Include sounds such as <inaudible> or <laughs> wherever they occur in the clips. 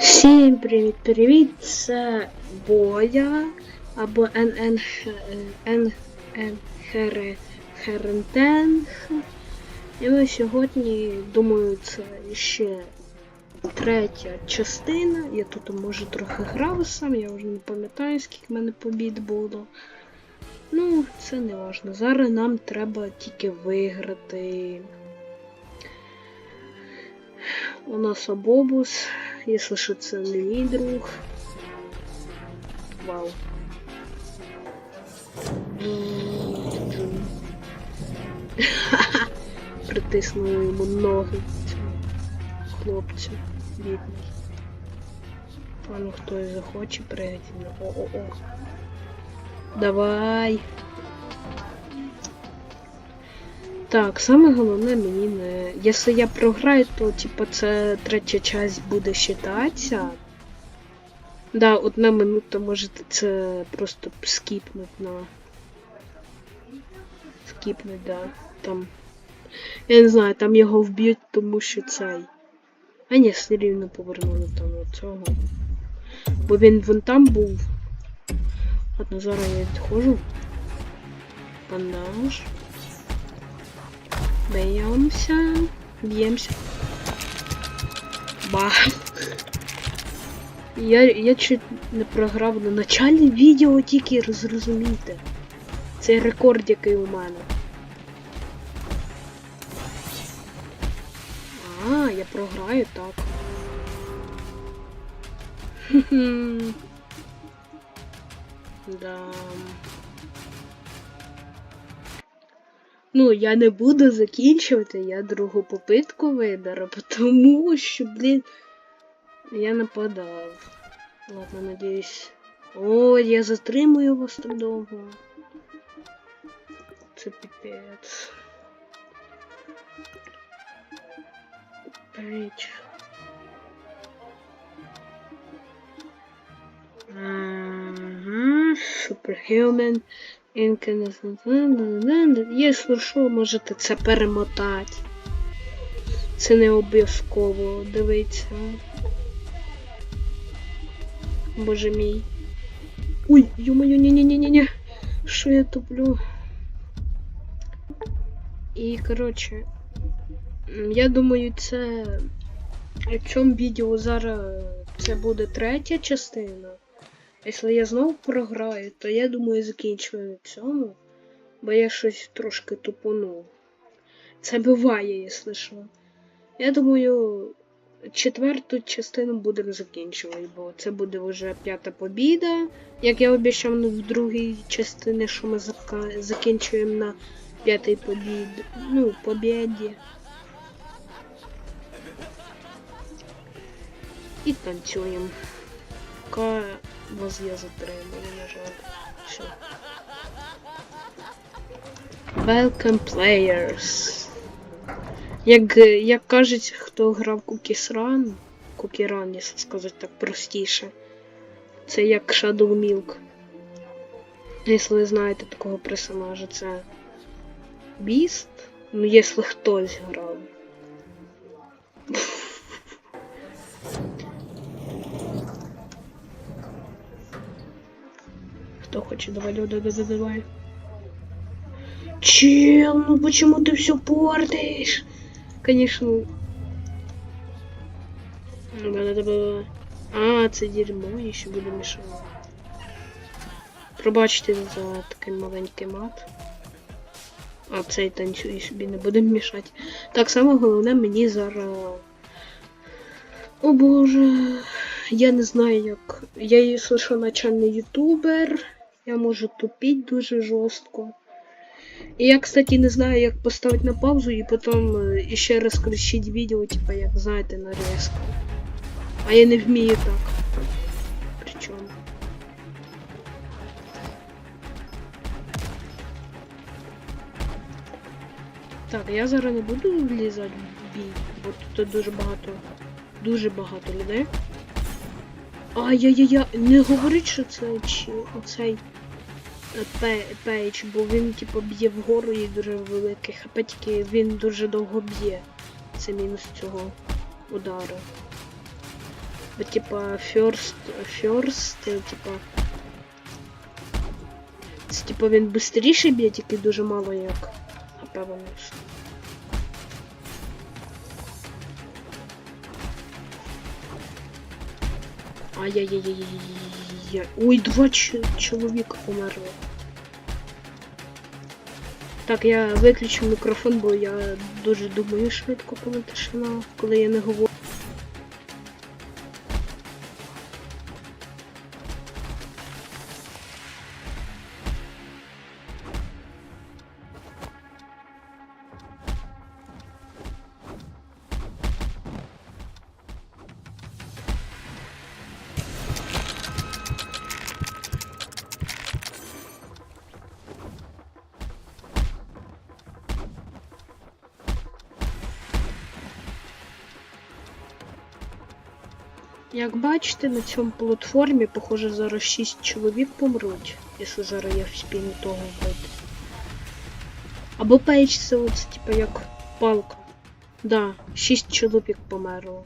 Всім привіт-привіт! Це Боя або НН Н І ми сьогодні, думаю, це ще третя частина. Я тут може трохи грав сам, я вже не пам'ятаю, скільки в мене побід було. Ну, це не важно. Зараз нам треба тільки виграти. У нас Абобус, якщо що це не мій друг. Вау. <laughs> Притиснули йому ноги цьому хлопцю бідний. Пану хтось захоче пригати. О-о-о. Давай. Так, саме головне мені не. Якщо я програю, то типа це третя часть буде считатися. Да, одна минута можете це просто скіпнути на. Скіпнуть, да. Там. Я не знаю, там його вб'ють, тому що цей. А ні, все рівно повернули там оцього. Бо він вон там був. Ладно, зараз я відходжу. Бандаж. Б'ємося. Б'ємося. Ба. Я, я чуть не програв на началі відео тільки розрозумійте. Це рекорд, який у мене. А, я програю так. Хм. Да. Ну, я не буду закінчувати, я другу попитку видару, тому що, блін, я нападав. Ладно, надіюсь. О, я затримую вас так довго. Це піпець. Річ. Ага, Superhuman. Якщо що, можете це перемотати. Це не обов'язково, дивіться. Боже мій. Ой, ё-моё, ні-ні-ні-ні-ні. Що я туплю? І, коротше, я думаю, це в цьому відео зараз це буде третя частина. Якщо я знову програю, то я думаю закінчую на цьому, бо я щось трошки тупонув. Це буває, якщо що. Я думаю, четверту частину будемо закінчувати, бо це буде вже п'ята побіда. Як я обіцяв ну, в другій частині, що ми закінчуємо на п'ятій побід... ну, побіді. І танцюємо. Пока вас я затримую, на жаль. Все. Welcome players. Як, як кажуть, хто грав Cookies Run, Cookie Run, якщо сказати так простіше. Це як Shadow Milk. Якщо ви знаєте такого персонажа, це Beast. Ну, якщо хтось грав. Кто хочет? Давай, давай, давай, давай. Чел, ну почему ты все портишь? Конечно. Ну, да, да, да. А, це дерьмо, я ще буду мішати. Пробачте за такий маленький мат. А цей танцює собі не будемо мішати. Так само головне мені зараз. О боже. Я не знаю як. Я якщо що начальний ютубер. Я можу тупіть дуже жорстко. І я, кстати, не знаю, як поставити на паузу і потім е, іще раз включити відео, типа, як знаєте, нарізку. А я не вмію так. Причому. Так, я зараз не буду влізати в бій, бо тут дуже багато. Дуже багато людей. Ай-яй-яй, не говорить, що це чи оцей пейдж, бо він типу б'є вгору і дуже великий хп, тільки він дуже довго б'є. Це мінус цього удару. Бо типа first, first, е, типа. Це типа він бистріше б'є, тільки дуже мало як. Напевно. що. Ай-яй-яй-яй-яй-яй. Ой, два чоловіка померло. Так, я виключу мікрофон, бо я дуже думаю швидко, коли коли я не говорю. Як бачите, на цьому платформі, похоже, зараз 6 чоловік помруть, якщо зараз я вспію того вбити. Або пейдж це оце, типа як палка. Да, 6 чоловік померло.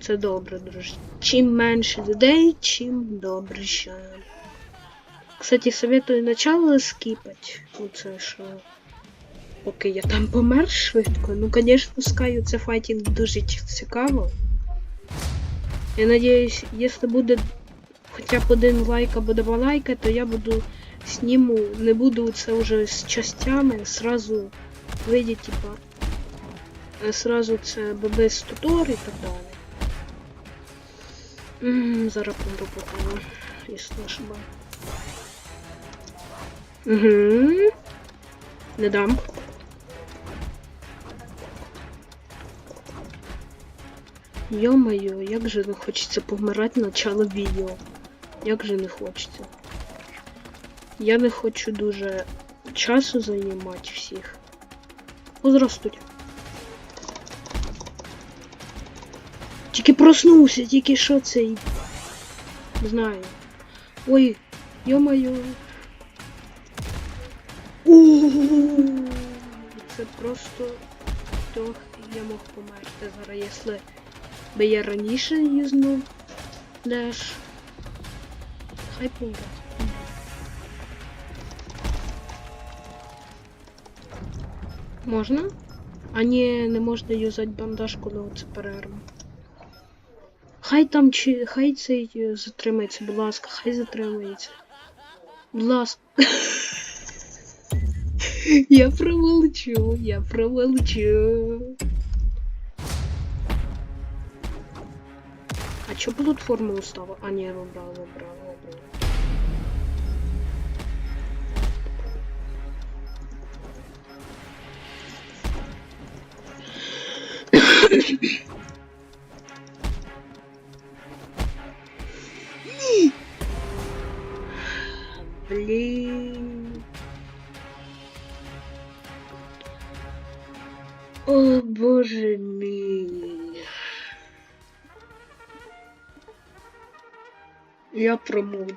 Це добре, друзі. Чим менше людей, чим добріше. Кстати, советую начало скіпать. Оце що. Поки я там помер швидко. Ну, звісно, скаю це файтінг дуже цікаво. Я надіюсь, якщо буде хоча б один лайк або два лайка, то я буду сніму, не буду це вже з частями, сразу вийде, типа, е, сразу це ББС тутор і так далі. М, Зараз помру якщо не. Угу. Не дам. Йо-моє, як же не хочеться помирати начало відео. Як же не хочеться. Я не хочу дуже часу займати всіх. О, здравствуйте. Тільки проснувся, тільки що цей. Не знаю. Ой, йо-моє. Це просто то я мог померти зараз, якщо би я раніше юзнув Деш. Хай помре. Можна? А ні, не можна юзати бандаж, коли оце перерва. Хай там чи. Хай цей е, затримається, будь ласка, хай затримається. Будь ласка. <laughs> Я промолчу, я промолчу. Чо платформу устава? А, ні, вибрала, вибрала, вибрала.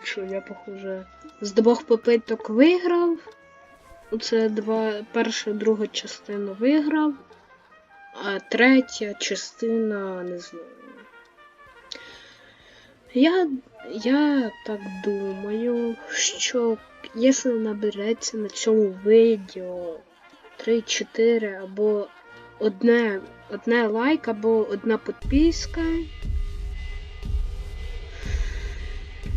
Промовчу, я похоже. З двох попиток виграв. Оце два. Перша, друга частина виграв. А третя частина не знаю. Я, я так думаю, що якщо набереться на цьому відео 3-4 або одне, одне лайк або одна підписка.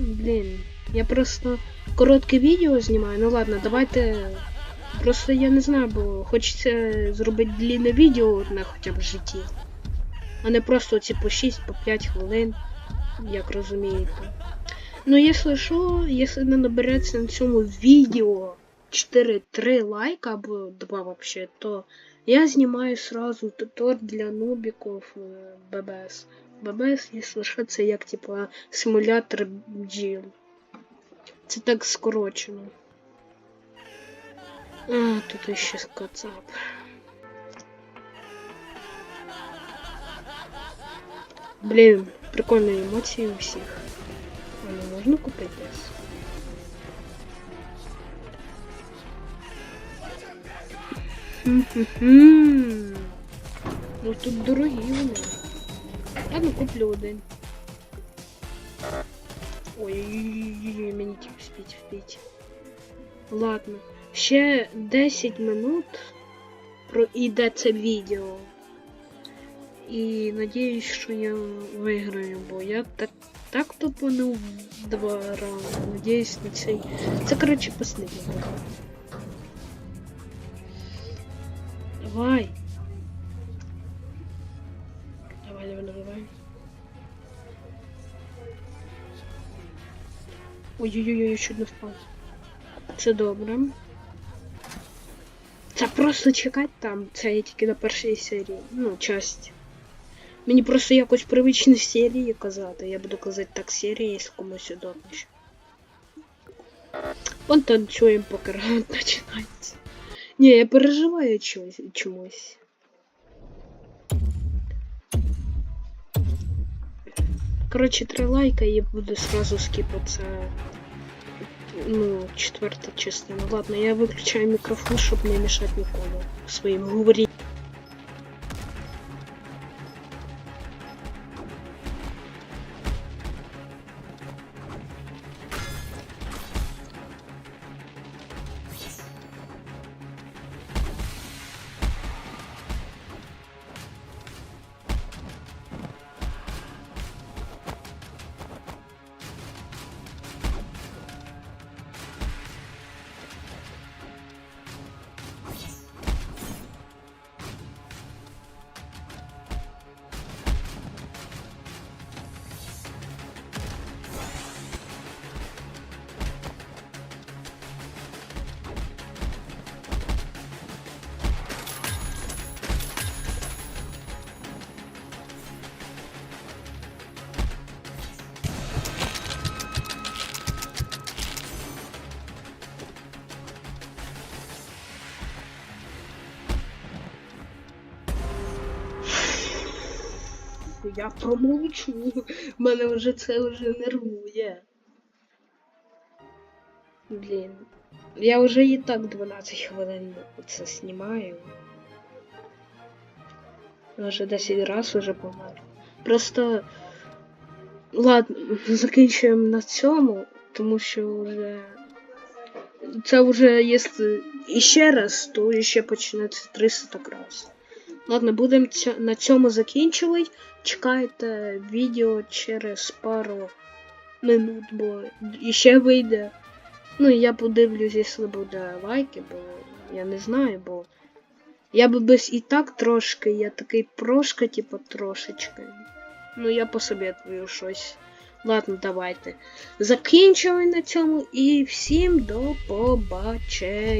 Блін, я просто коротке відео знімаю. Ну ладно, давайте. Просто я не знаю, бо хочеться зробити длінне відео одне хоча б житті. А не просто ці по 6, по 5 хвилин, як розумієте. Ну, якщо що, якщо не набереться на цьому відео 4-3 лайка або 2 вообще, то я знімаю сразу тутор для нубіків е, ББС. ББС, якщо що, це як типа симулятор бджіл. Це так скорочено. А, тут ще кацап. Блін, прикольні емоції у всіх. А не можна купити десь? Ну тут дорогі вони. Ладно, куплю один. Ой-ой-ой, мені тільки вспіть, впіть. Ладно. Ще 10 минут пройде це відео. І надіюсь, що я виграю, бо я так, так тупанув два раунди. Надіюсь на цей. Це, коротше, последній Давай. Давай, давай, давай, давай. Ой-ой-ой, я чуть не впав. Це добре. Це просто чекати там. Це я тільки на першій серії. Ну, часть. Мені просто якось привично серії казати. Я буду казати так серії, якщо комусь удобно. Вон танцюємо, поки раунд <laughs> починається. Ні, я переживаю чомусь. чомусь. Коротше, три лайка і буде сразу скіпатися. Ну, четверта частина. Ладно, я виключаю мікрофон, щоб не мішати нікому своїм говорі. Я промовчу. Мене вже це вже нервує. Блін. Я вже і так 12 хвилин це знімаю. Вже 10 раз уже помер. Просто. Ладно, закінчуємо на цьому, тому що вже. Це вже якщо іще раз, то ще почнеться 300 так раз. Ладно, будемо на цьому закінчувати. Чекайте відео через пару минут, бо іще вийде. Ну, я подивлюсь, якщо буде лайки, бо я не знаю, бо я би без і так трошки, я такий прошка, типу, трошечки. Ну, я посоветую щось. Ладно, давайте. Закінчуємо на цьому і всім до побачення.